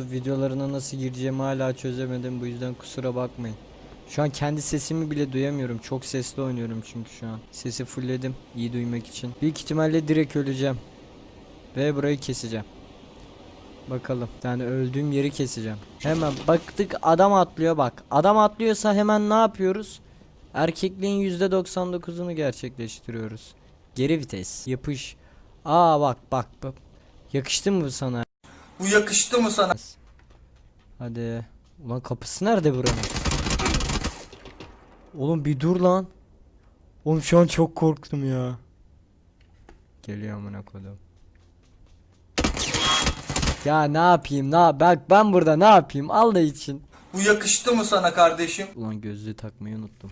YouTube videolarına nasıl gireceğimi hala çözemedim. Bu yüzden kusura bakmayın. Şu an kendi sesimi bile duyamıyorum. Çok sesli oynuyorum çünkü şu an. Sesi fullledim iyi duymak için. Büyük ihtimalle direkt öleceğim. Ve burayı keseceğim. Bakalım. Yani öldüğüm yeri keseceğim. Hemen baktık adam atlıyor bak. Adam atlıyorsa hemen ne yapıyoruz? Erkekliğin %99'unu gerçekleştiriyoruz. Geri vites. Yapış. Aa bak bak bak. Yakıştı mı bu sana? Bu yakıştı mı sana? Hadi. Ulan kapısı nerede buranın? Oğlum bir dur lan. Oğlum şu an çok korktum ya. Geliyor amına kodum. Ya ne yapayım? Ne bak ben burada ne yapayım? Allah için. Bu yakıştı mı sana kardeşim? Ulan gözlüğü takmayı unuttum.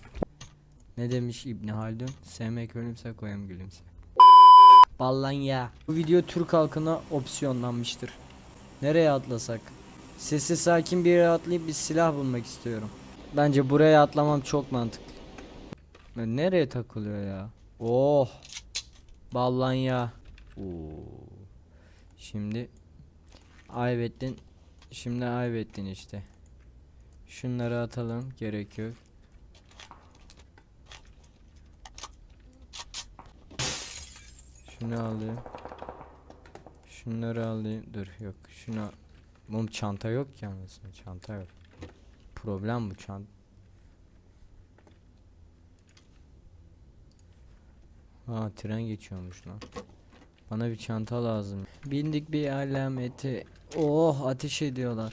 Ne demiş İbni Haldun? Sevmek ölümse koyam gülümse. Ballan ya. Bu video Türk halkına opsiyonlanmıştır. Nereye atlasak? Sesi sakin bir yere atlayıp bir silah bulmak istiyorum. Bence buraya atlamam çok mantıklı. Nereye takılıyor ya? Oh. Ballan ya. Oo. Şimdi Ayvettin. Şimdi Ayvettin işte. Şunları atalım. Gerek yok. Şunu alayım. Şunları alayım. Dur yok. Şunu Oğlum çanta yok ki anasını. Çanta yok. Problem bu çanta. Ha tren geçiyormuş lan. Bana bir çanta lazım. Bindik bir alameti. Oh ateş ediyorlar.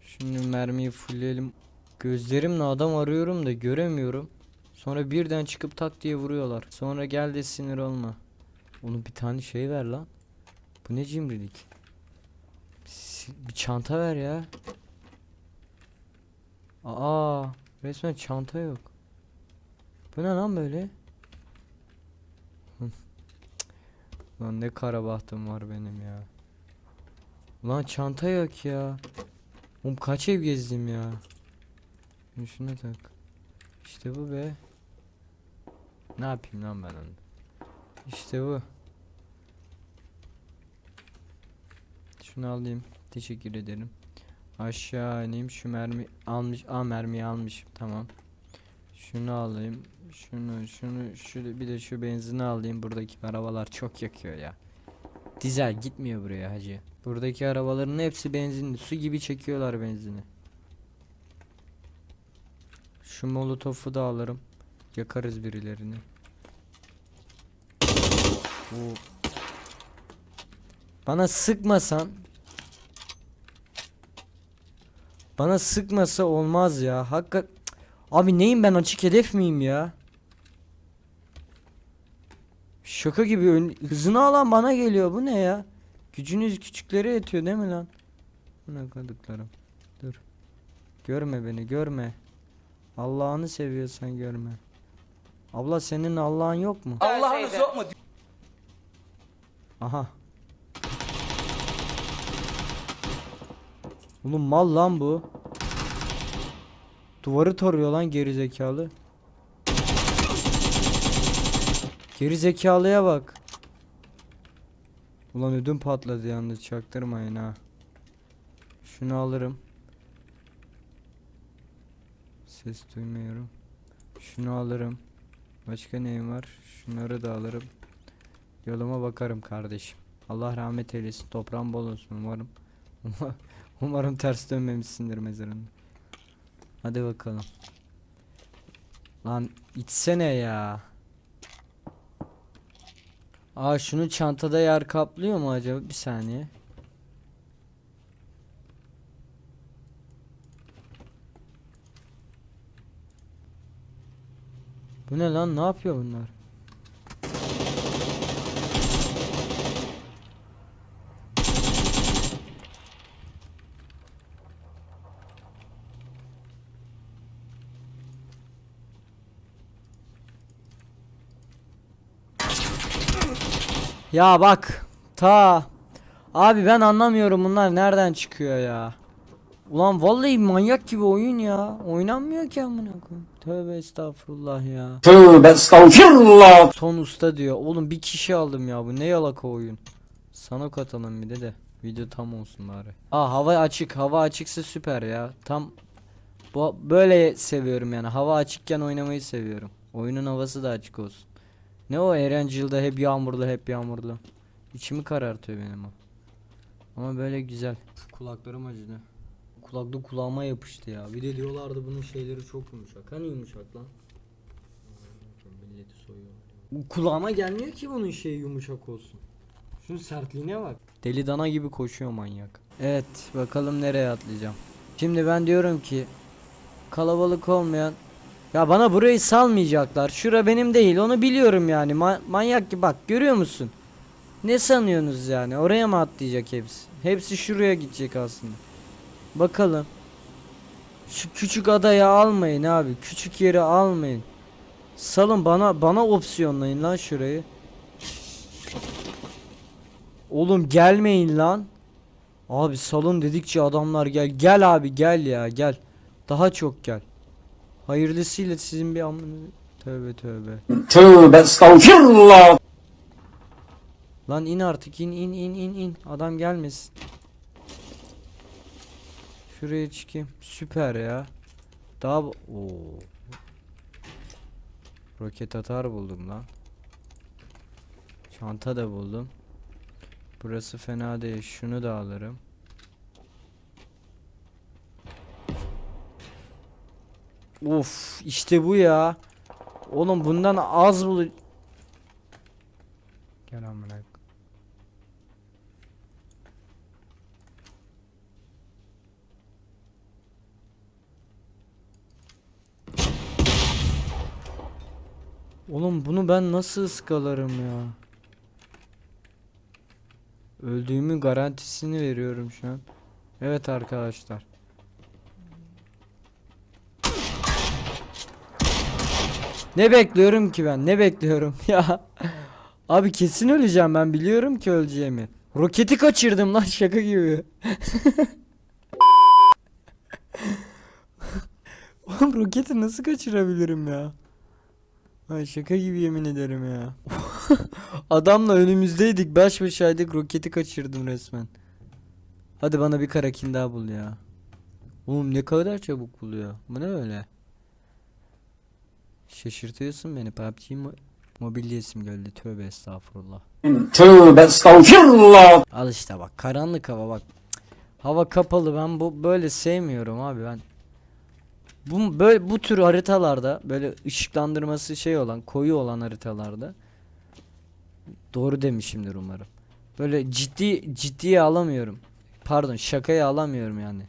Şimdi mermiyi fullleyelim. Gözlerimle adam arıyorum da göremiyorum. Sonra birden çıkıp tak diye vuruyorlar. Sonra gel de sinir olma. Onu bir tane şey ver lan. Bu ne cimrilik? Bir çanta ver ya. Aa, resmen çanta yok. Bu ne lan böyle? Lan ne kara bahtım var benim ya. Lan çanta yok ya. Oğlum kaç ev gezdim ya. Şuna tak. İşte bu be. Ne yapayım lan ben onu? İşte bu. Şunu alayım. Teşekkür ederim. Aşağı ineyim. Şu mermi almış. Aa mermiyi almışım. Tamam. Şunu alayım. Şunu, şunu, şu bir de şu benzini alayım. Buradaki arabalar çok yakıyor ya. Dizel gitmiyor buraya hacı. Buradaki arabaların hepsi benzinli. Su gibi çekiyorlar benzini. Şu molotofu da alırım. Yakarız birilerini. Oo. Bana sıkmasan Bana sıkmasa olmaz ya. Hakikat Cık. Abi neyim ben açık hedef miyim ya? Şaka gibi ön- hızını alan bana geliyor. Bu ne ya? Gücünüz küçüklere yetiyor değil mi lan? Ne kadıklarım. Dur. Görme beni görme. Allah'ını seviyorsan görme. Abla senin Allah'ın yok mu? Allah'ını sokma. Aha. Oğlum mal lan bu. Duvarı tarıyor lan geri zekalı. Geri zekalıya bak. Ulan ödüm patladı yalnız çaktırmayın ha. Şunu alırım. Ses duymuyorum. Şunu alırım. Başka neyim var? Şunları da alırım. Yoluma bakarım kardeşim. Allah rahmet eylesin. Toprağın bol olsun umarım. umarım ters dönmemişsindir mezarında. Hadi bakalım. Lan içsene ya. Aa şunu çantada yer kaplıyor mu acaba? Bir saniye. Bu ne lan? Ne yapıyor bunlar? Ya bak. Ta. Abi ben anlamıyorum bunlar nereden çıkıyor ya. Ulan vallahi manyak gibi oyun ya. Oynanmıyor ki amına koyayım. Tövbe estağfurullah ya. Tövbe estağfirullah. Son usta diyor. Oğlum bir kişi aldım ya bu ne yalaka oyun. Sana katalım bir de de. Video tam olsun bari. Aa hava açık. Hava açıksa süper ya. Tam bu böyle seviyorum yani. Hava açıkken oynamayı seviyorum. Oyunun havası da açık olsun. Ne o Erencil'de hep yağmurlu hep yağmurlu. İçimi karartıyor benim o. Ama böyle güzel. Kulaklarım acıdı. Kulaklık kulağıma yapıştı ya. Bir de diyorlardı bunun şeyleri çok yumuşak. Hani yumuşak lan? Milleti soyuyor. Kulağıma gelmiyor ki bunun şeyi yumuşak olsun. Şunun sertliğine bak. Deli dana gibi koşuyor manyak. Evet bakalım nereye atlayacağım. Şimdi ben diyorum ki kalabalık olmayan ya bana burayı salmayacaklar. Şura benim değil onu biliyorum yani. Ma- manyak gibi bak görüyor musun? Ne sanıyorsunuz yani? Oraya mı atlayacak hepsi? Hepsi şuraya gidecek aslında. Bakalım. Şu küçük adayı almayın abi. Küçük yeri almayın. Salın bana bana opsiyonlayın lan şurayı. Oğlum gelmeyin lan. Abi salın dedikçe adamlar gel. Gel abi gel ya gel. Daha çok gel. Hayırlısıyla sizin bir amını tövbe tövbe. Tövbe estağfirullah. Lan in artık in in in in in. Adam gelmesin. Şuraya çıkayım. Süper ya. Daha Oo. Roket atar buldum lan. Çanta da buldum. Burası fena değil. Şunu da alırım. Of işte bu ya. Oğlum bundan az bul. Gel amına. Oğlum bunu ben nasıl ıskalarım ya? Öldüğümün garantisini veriyorum şu an. Evet arkadaşlar. Ne bekliyorum ki ben? Ne bekliyorum ya? Abi kesin öleceğim ben biliyorum ki öleceğimi. Roketi kaçırdım lan şaka gibi. Oğlum roketi nasıl kaçırabilirim ya? Ay şaka gibi yemin ederim ya. Adamla önümüzdeydik baş başaydık roketi kaçırdım resmen. Hadi bana bir karakin daha bul ya. Oğlum ne kadar çabuk buluyor. Bu ne öyle? Şaşırtıyorsun beni PUBG mo mobilya isim geldi tövbe estağfurullah. Tövbe estağfirullah. Al işte bak karanlık hava bak. Hava kapalı ben bu böyle sevmiyorum abi ben. Bu böyle bu tür haritalarda böyle ışıklandırması şey olan koyu olan haritalarda doğru demişimdir umarım. Böyle ciddi ciddiye alamıyorum. Pardon şakaya alamıyorum yani.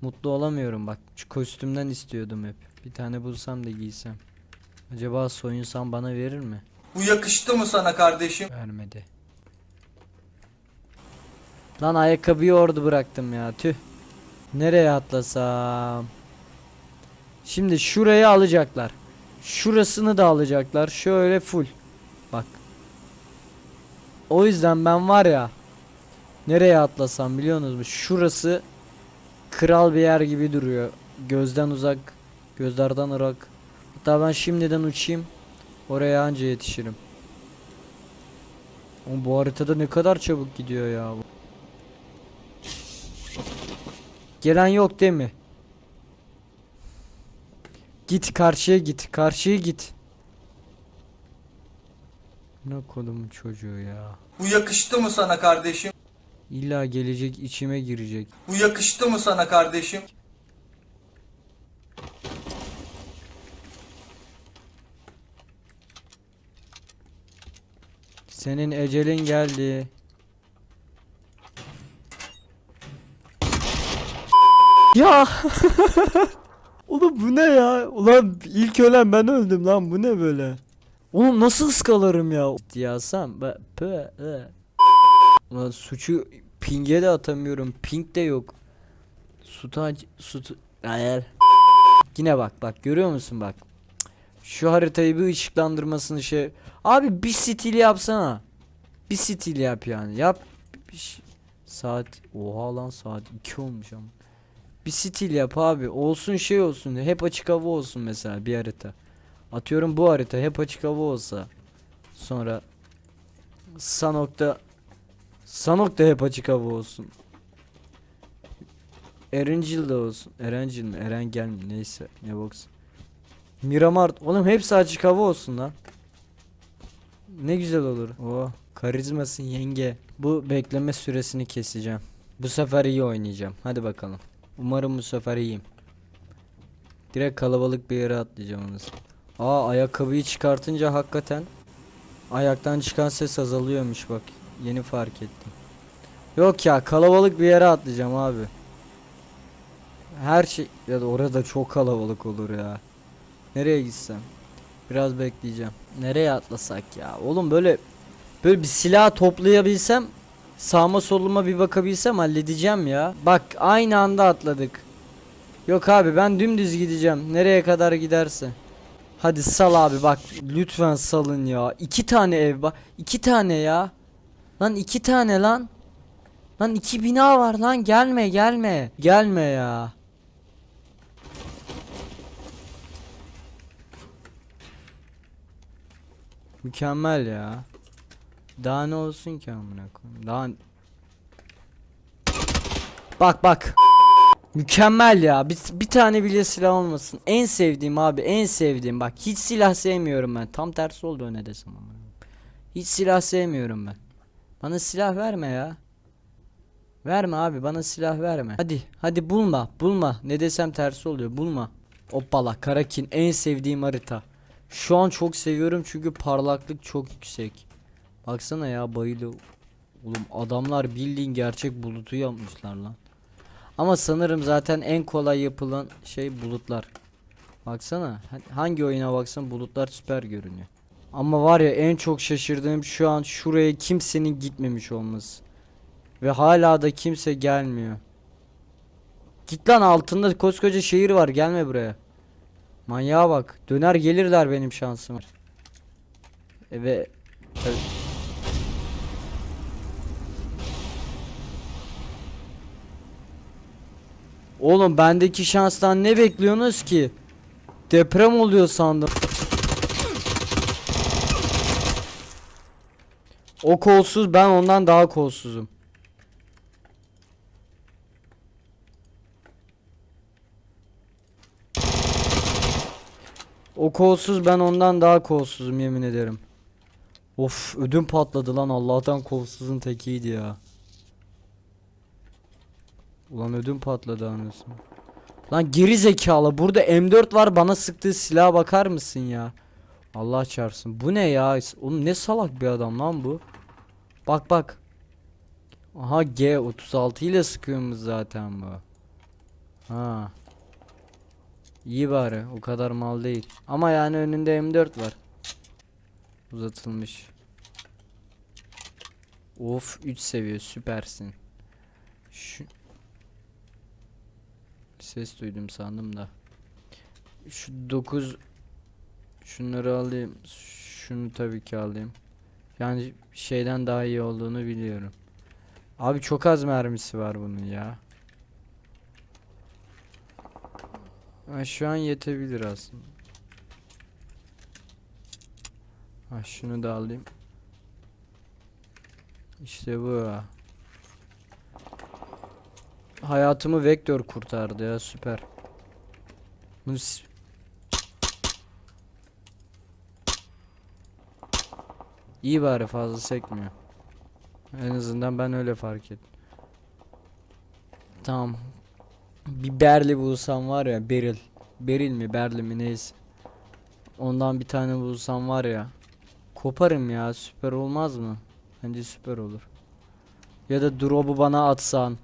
Mutlu olamıyorum bak. Şu kostümden istiyordum hep. Bir tane bulsam da giysem. Acaba soyunsam bana verir mi? Bu yakıştı mı sana kardeşim? Vermedi. Lan ayakkabıyı orada bıraktım ya tüh. Nereye atlasam? Şimdi şurayı alacaklar. Şurasını da alacaklar. Şöyle full. Bak. O yüzden ben var ya. Nereye atlasam biliyorsunuz mu? Şurası kral bir yer gibi duruyor. Gözden uzak, gözlerden ırak. Hatta ben şimdiden uçayım. Oraya anca yetişirim. Oğlum bu haritada ne kadar çabuk gidiyor ya bu. Gelen yok değil mi? Git karşıya git. Karşıya git. Ne kodumun çocuğu ya. Bu yakıştı mı sana kardeşim? İlla gelecek içime girecek. Bu yakıştı mı sana kardeşim? Senin ecelin geldi. Ya. Oğlum bu ne ya? Ulan ilk ölen ben öldüm lan bu ne böyle? Oğlum nasıl ıskalarım ya? Diyasam. Be, pe, e. Ulan suçu ping'e de atamıyorum. Ping de yok. Suta sut Hayır. Yine bak bak görüyor musun bak. Şu haritayı bir ışıklandırmasını şey. Abi bir stil yapsana. Bir stil yap yani. Yap. Bir şey- Saat. Oha lan saat 2 olmuş ama. Bir stil yap abi. Olsun şey olsun. Hep açık hava olsun mesela bir harita. Atıyorum bu harita hep açık hava olsa. Sonra Sanok'ta Sanok'ta hep açık hava olsun. Erencil de olsun. Erencil mi? Erengel mi? Neyse. Ne box. Miramar. Oğlum hepsi açık hava olsun lan. Ne güzel olur. O karizmasın yenge. Bu bekleme süresini keseceğim. Bu sefer iyi oynayacağım. Hadi bakalım. Umarım bu sefer iyiyim. Direkt kalabalık bir yere atlayacağım onu. Aa ayakkabıyı çıkartınca hakikaten ayaktan çıkan ses azalıyormuş bak. Yeni fark ettim. Yok ya kalabalık bir yere atlayacağım abi. Her şey ya da orada çok kalabalık olur ya. Nereye gitsem? Biraz bekleyeceğim. Nereye atlasak ya? Oğlum böyle böyle bir silah toplayabilsem sağıma soluma bir bakabilsem halledeceğim ya. Bak aynı anda atladık. Yok abi ben dümdüz gideceğim. Nereye kadar giderse. Hadi sal abi bak lütfen salın ya. İki tane ev bak. iki tane ya. Lan iki tane lan. Lan iki bina var lan gelme gelme. Gelme ya. Mükemmel ya. Daha ne olsun ki amına koyayım? Daha Bak bak. Mükemmel ya. Bir, bir tane bile silah olmasın. En sevdiğim abi, en sevdiğim. Bak hiç silah sevmiyorum ben. Tam tersi oldu öne desem ama. Hiç silah sevmiyorum ben. Bana silah verme ya. Verme abi bana silah verme. Hadi hadi bulma bulma. Ne desem tersi oluyor bulma. Hoppala Karakin en sevdiğim harita. Şu an çok seviyorum çünkü parlaklık çok yüksek. Baksana ya bayılı. Oğlum adamlar bildiğin gerçek bulutu yapmışlar lan. Ama sanırım zaten en kolay yapılan şey bulutlar. Baksana ha- hangi oyuna baksan bulutlar süper görünüyor. Ama var ya en çok şaşırdığım şu an şuraya kimsenin gitmemiş olması. Ve hala da kimse gelmiyor. Git lan altında koskoca şehir var gelme buraya. Manyağa bak. Döner gelirler benim şansım ve e- Oğlum bendeki şanstan ne bekliyorsunuz ki? Deprem oluyor sandım. O kolsuz ben ondan daha kolsuzum. O kolsuz ben ondan daha kolsuzum yemin ederim. Of ödüm patladı lan Allah'tan kolsuzun tekiydi ya. Ulan ödüm patladı anasını. Lan geri zekalı burada M4 var bana sıktığı silaha bakar mısın ya? Allah çarpsın. Bu ne ya? Oğlum ne salak bir adam lan bu. Bak bak. Aha G36 ile sıkıyormuş zaten bu. Ha. İyi bari o kadar mal değil. Ama yani önünde M4 var. Uzatılmış. Of 3 seviye süpersin. Şu Ses duydum sandım da. Şu 9 şunları alayım. Şunu tabii ki alayım. Yani şeyden daha iyi olduğunu biliyorum. Abi çok az mermisi var bunun ya. Ha, şu an yetebilir aslında. Ha, şunu da alayım. İşte bu. Hayatımı vektör kurtardı ya süper. Bunu İyi bari fazla sekmiyor. En azından ben öyle fark ettim. Tamam. Bir berli bulsam var ya beril. Beril mi berli mi neyse. Ondan bir tane bulsam var ya. Koparım ya süper olmaz mı? Bence süper olur. Ya da drop'u bana atsan.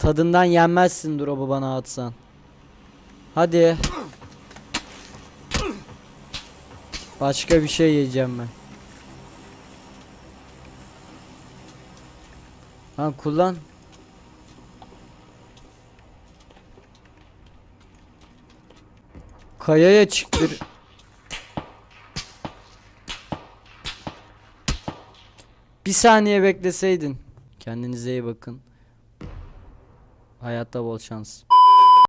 Tadından yenmezsin drop'u bana atsan. Hadi. Başka bir şey yiyeceğim ben. Ha kullan. Kayaya çıktır. Bir saniye bekleseydin. Kendinize iyi bakın. Hayatta bol şans.